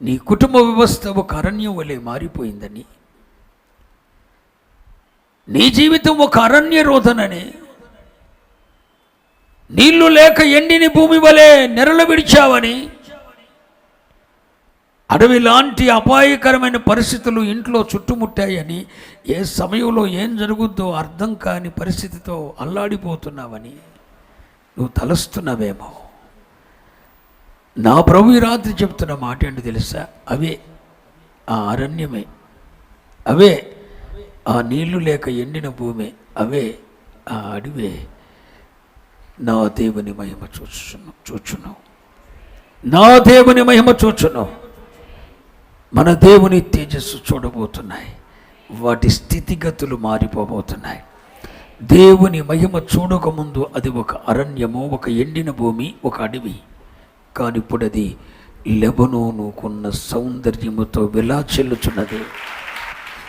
నీ కుటుంబ వ్యవస్థ ఒక అరణ్యం వలె మారిపోయిందని నీ జీవితం ఒక అరణ్య రోధనని నీళ్ళు లేక ఎండిని భూమి వలె నెరలు విడిచావని అడవి లాంటి అపాయకరమైన పరిస్థితులు ఇంట్లో చుట్టుముట్టాయని ఏ సమయంలో ఏం జరుగుద్దో అర్థం కాని పరిస్థితితో అల్లాడిపోతున్నావని నువ్వు తలస్తున్నావేమో. నా ప్రభు ఈ రాత్రి చెప్తున్న మాట ఏంటి తెలుసా? అవే ఆ అరణ్యమే. అవే ఆ నీళ్ళు లేక ఎండిన భూమి. అవే ఆ అడవే. నా దేవుని మహిమ చూచున్నావు చూచున్నావు నా దేవుని మహిమ చూచున్నావు మన దేవుని తేజస్సు చూడబోతున్నాయి. వాటి స్థితిగతులు మారిపోబోతున్నాయి. దేవుని మహిమ చూడకముందు అది ఒక అరణ్యము ఒక ఎండిన భూమి ఒక అడవి. కానీ ఇప్పుడు అది లెబనోనుకున్న సౌందర్యముతో విలాచెల్లుచున్నది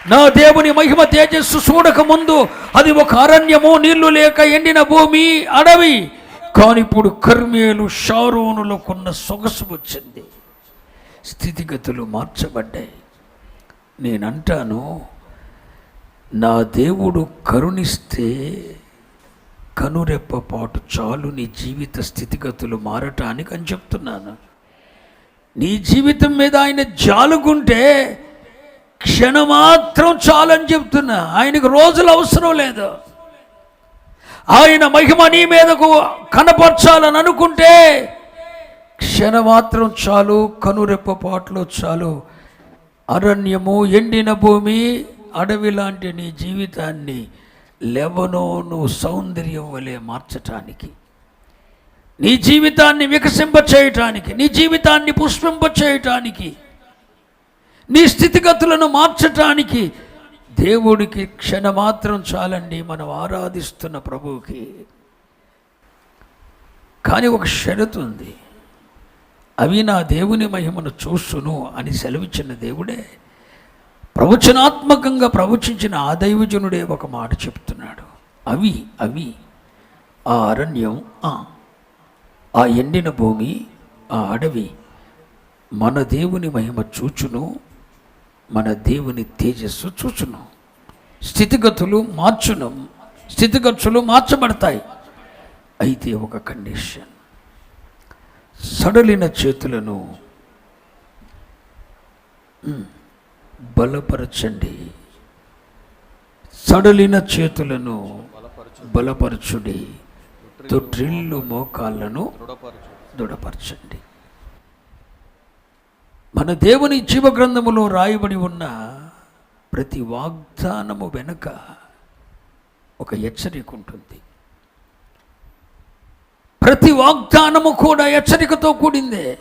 నా దేవుని మహిమ తేజస్సు చూడకముందు అది ఒక అరణ్యము నీళ్ళు లేక ఎండిన భూమి అడవి. కానీ ఇప్పుడు కర్మేలు షారోనులకున్న సొగసు వచ్చింది. స్థితిగతులు మార్చబడ్డాయి. నేనంటాను నా దేవుడు కరుణిస్తే కనురెప్పపాటు చాలు నీ జీవిత స్థితిగతులు మారటానికి అని చెప్తున్నాను. నీ జీవితం మీద ఆయన జాలుకుంటే క్షణమాత్రం చాలని చెప్తున్నా. ఆయనకు రోజులు అవసరం లేదు. ఆయన మహిమ నీ మీదకు కనపరచాలని అనుకుంటే క్షణమాత్రం చాలు కనురెప్పపాట్లు చాలు. అరణ్యము ఎండిన భూమి అడవి లాంటి నీ జీవితాన్ని లెవనోను సౌందర్యం వలె మార్చటానికి నీ జీవితాన్ని వికసింప చేయటానికి నీ జీవితాన్ని పుష్పింప చేయటానికి నీ స్థితిగతులను మార్చటానికి దేవుడికి క్షణమాత్రం చాలండి మనం ఆరాధిస్తున్న ప్రభువుకి. కానీ ఒక షరతు ఉంది. అవి నా దేవుని మహిమను చూస్తును అని సెలవిచ్చిన దేవుడే ప్రవచనాత్మకంగా ప్రవచించిన ఆ దైవజనుడే ఒక మాట చెప్తున్నాడు. అవి అవి ఆ అరణ్యం ఆ ఎండిన భూమి ఆ అడవి మన దేవుని మహిమ చూచును మన దేవుని తేజస్సు చూచును. స్థితిగతులు మార్చును స్థితిగతులు మార్చబడతాయి. అయితే ఒక కండిషన్. సడలిన చేతులను బలపరచండి. సడలిన చేతులను బలపరచుడి. తొట్రిల్లు మోకాళ్ళను దృఢపరచండి. మన దేవుని జీవగ్రంథములో రాయబడి ఉన్న ప్రతి వాగ్దానము వెనుక ఒక హెచ్చరిక ఉంటుంది. ప్రతి వాగ్దానము కూడా హెచ్చరికతో కూడిందే.